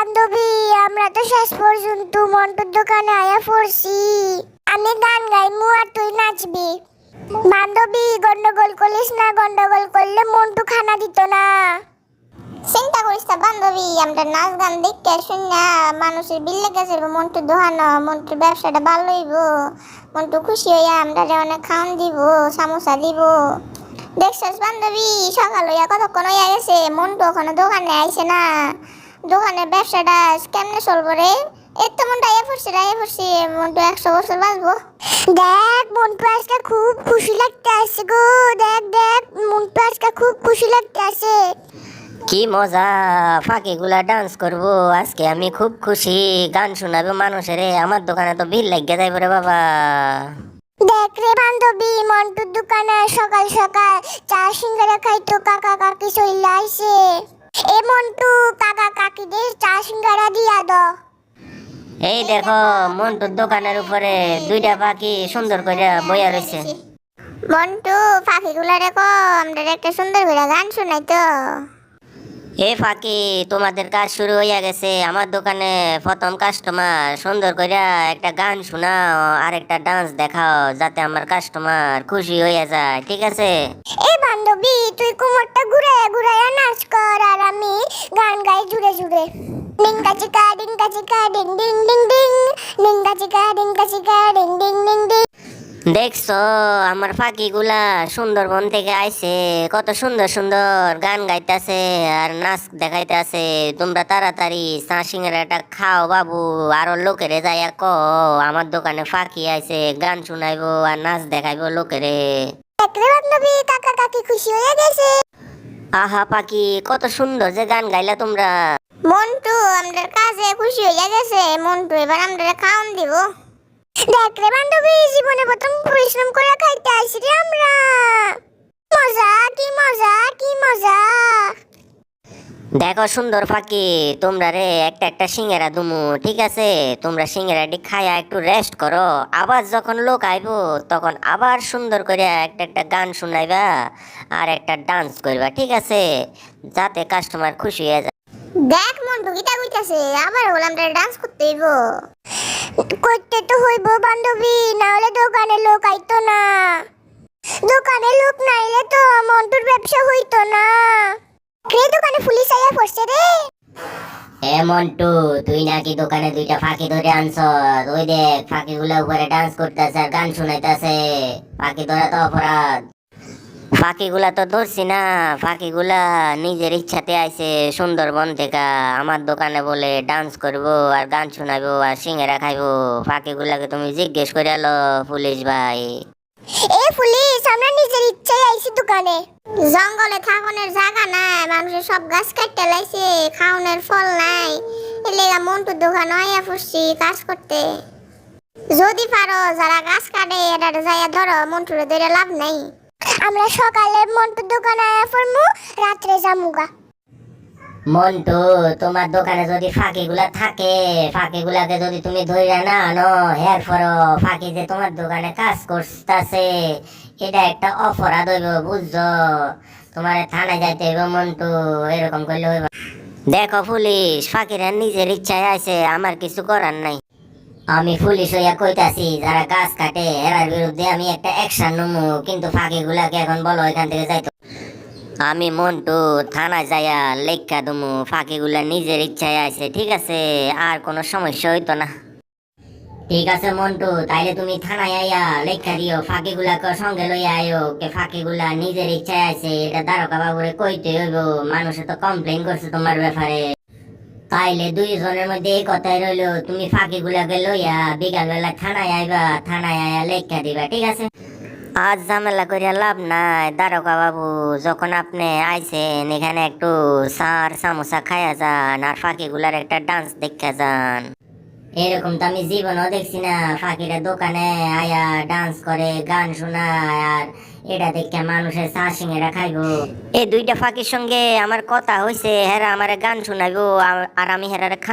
বান্ধবী, আমরা তো শেষ পর্যন্ত মন্টুর দোকানে আয়া পড়ছি। আমি গান গাইমু আর তুই নাচবি। বান্ধবী, গন্ডগোল করিস না, গন্ডগোল করলে মন্টু খানা দিত না। চিন্তা করিস না বান্ধবী, আমরা নাচ গান দেখতে শুন না মানুষের বিল্লে গেছে মন্টু দোহানো, মন্টুর ব্যবসাটা ভালো হইব। মন্টু খুশি হইয়া আমরা অনেক খাওয়ান দিব, সামোসা দিব। দেখছিস বান্ধবী, সকাল হইয়া কতক্ষণ হইয়া গেছে, মন্টু ওখানে দোকানে আইছে না। দোকানের ব্যবসাটা কেমনে চলবো রে? এর তো মনটা আইয়া পড়ছে আইয়া পড়ছে মন্টু একশো বছর বাঁচবো। দেখ মন্টু আজকে খুব খুশি লাগতে আছে গো। দেখ দেখ মন্টু আজকে খুব খুশি লাগতে আছে কি মজা ফাঁকিগুলা ডান্স করব। আজকে আমি খুব খুশি। গান শোনাবো মানুষের আমার দোকানে তো ভিড় লাগিয়ে যাইব রে বাবা। দেখ রে বান্ধবী মন্টুর দোকানে সকাল সকাল চা সিঙ্গারা খাইতো কাকা কাকি চলে আইছে। এ মন্টু কাকা কাকিদের চা সিঙ্গারা দিয়া দাও। এই দেখো মন্টুর দোকানের উপরে দুইটা পাখি সুন্দর করে বইয়া রয়েছে মন্টু পাখিগুলা রেখো আমরা একটা সুন্দর করে গান শোনাই তো। এ ফাঁকি তোমাদের কাজ শুরু হইয়া গেছে। আমার দোকানে প্রথম কাস্টমার সুন্দর করে একটা গান শোনাও আর একটা ডান্স দেখাও যাতে আমার কাস্টমার খুশি হইয়া যায় ঠিক আছে? এ তুই কোমরটা ঘুরাইয়া ঘুরাইয়া নাচ কর আর আমি গান গাই জুড়ে জুড়ে। ডিঙ্কা চিকা ডিঙ্কা চিকা, ডিং ডিং ডিং ডিং। ডিঙ্কা চিকা ডিঙ্কা চিকা, ডিং ডিং ডিং ডিং। দেখছ, আমার পাখিগুলা সুন্দরবন থেকে আইছে। কত সুন্দর সুন্দর গান গাইতেছে আর নাচ দেখাইতেছে। তোমরা তাড়াতাড়ি চা সিঙ্গারাটা খাও বাবু, আরও লোকেরে যাইয়া ক আমার দোকানে ফাঁকি আইছে, গান শুনাইবো আর নাচ দেখাইবো লোকেরে। দেখ বান্ধবী কাকা কাকি খুশি হয়ে গেছে। আহা পাখি কত সুন্দর যে গান গাইলা তোমরা। মন্টু আমাদের কাজে খুশি হয়ে গেছে। মন্টু এবার আমরা খাওন দিব। দেখলে বান্ধবী জীবনে প্রথম পরিশ্রম করে খাইতে আসি রে আমরা। মজা কি মজা কি মজা। দেখো সুন্দর ফাঁকি, তোমরা রে একটা একটা সিঙ্গেরা দুমু, ঠিক আছে? তোমরা সিঙ্গেরাটি খায়া একটু রেস্ট করো। আবার যখন লোক আইবো, তখন আবার সুন্দর করে একটা একটা গান শুনাইবা আর একটা ডান্স করবা, ঠিক আছে? যাতে কাস্টমার খুশি হয়ে যায়। দেখ মন্টু গীতা কইতাছে, আবার হলাম ডান্স করতে হইব। করতে তো হইব বান্ধবী না হলে দোকানে লোক আইতো না। দোকানে লোক নাইলে তো মন্টুর ব্যবসা হইতো না। রে দোকানে পুলিশ আইয়া পড়ছে রে। এ মন্টু, তুই নাকি দোকানে দুইটা ফাঁকি ধরে আনছ ওই দেখ ফাঁকি গুলা উপরে ডান্স করতেছে আর গান শুনাইতেছে। ফাঁকি ধরা তো অপরাধ। ফাঁকিগুলা তো ধরছি না, ফাঁকিগুলা নিজের ইচ্ছাতে আইছে সুন্দরবন থেকে। আমার দোকানে বলে ডান্স করব আর গান শোনাবো আর সিঙ্গারা খাইবো। ফাঁকিগুলাকে তুমি জিজ্ঞেস করে আলো পুলিশ ভাই। এ পুলিশ, আমরা নিজের ইচ্ছায় আইছি দোকানে। জঙ্গলে থাকনের জায়গা নাই, মানুষের সব গাছ কাটতে লাইছে খাওনের ফল নাই। এলেগা মন্টুর দোকান আইয়া পড়ছি কাজ করতে। যদি পারো, যারা গাছ কাটে এটা যাইয়া ধরো, মন্টুরে ধরে লাভ নাই। আমরা সকালে মন্টুর দোকানে আয়া পড়মু, রাত্রে জামুগা মন্টু, তোমার দোকানে যদি ফাঁকিগুলা থাকে, ফাঁকিগুলাকে যদি তুমি ধরে না আনো হের ফরো ফাঁকি যে তোমার দোকানে কাজ করতেছে, এটা একটা অপরাধ হইব, বুঝছ? তোমার থানায় যাইতে হইব মন্টু, এরকম করলে হইব। দেখো পুলিশ, ফাঁকিরা নিজের ইচ্ছায় আছে, আমার কিছু করার নাই। আমি পুলিশ হইয়া কইতাছি, যারা গাছ কাটে, এরার বিরুদ্ধে আমি একটা অ্যাকশন নেব কিন্তু ফাঁকিগুলাকে এখন বলো এখান থেকে যাইতো আমি মন্টু থানা যাইয়া লেখা দুমু, ফাঁকিগুলা নিজের ইচ্ছায় আছে ঠিক আছে? আর কোনো সমস্যা হইতো না। ঠিক আছে মন্টু, তাইলে তুমি থানায় আইয়া লেখা দিও ফাঁকিগুলাকে সঙ্গে লইয়া আইও, কে ফাঁকিগুলা নিজের ইচ্ছায় আছে এটা দ্বারকা বাবুরে কইতে হইব, মানুষে তো কমপ্লেন করছে তোমার ব্যাপারে। তাইলে দুইজনের মধ্যে এই কথাই রইল, তুমি ফাঁকিগুলাকে লইয়া বিকালবেলা থানায় আইবা, থানায় আইয়া লেখা দিবা, ঠিক আছে? আজ ঝামেলা করিয়া লাভ নাই। দ্বারকা বাবু, যখন আপনি আইছেন, এখানে একটু সার, সামোসা খাইয়া যান আর ফাঁকিগুলার একটা ডান্স দেখা যান। এরকম তো আমি জীবনও দেখছি না। ফাঁকিরা দোকানে আয়া ডান্স করে, গান শোনায় আর এটা দেখে মানুষের চা সিঙ্গেরা খাইবো। এই দুইটা ফাঁকির সঙ্গে আমার কথা হয়েছে হেরা আমার গান শোনাইবো আর আমি হেরারে খান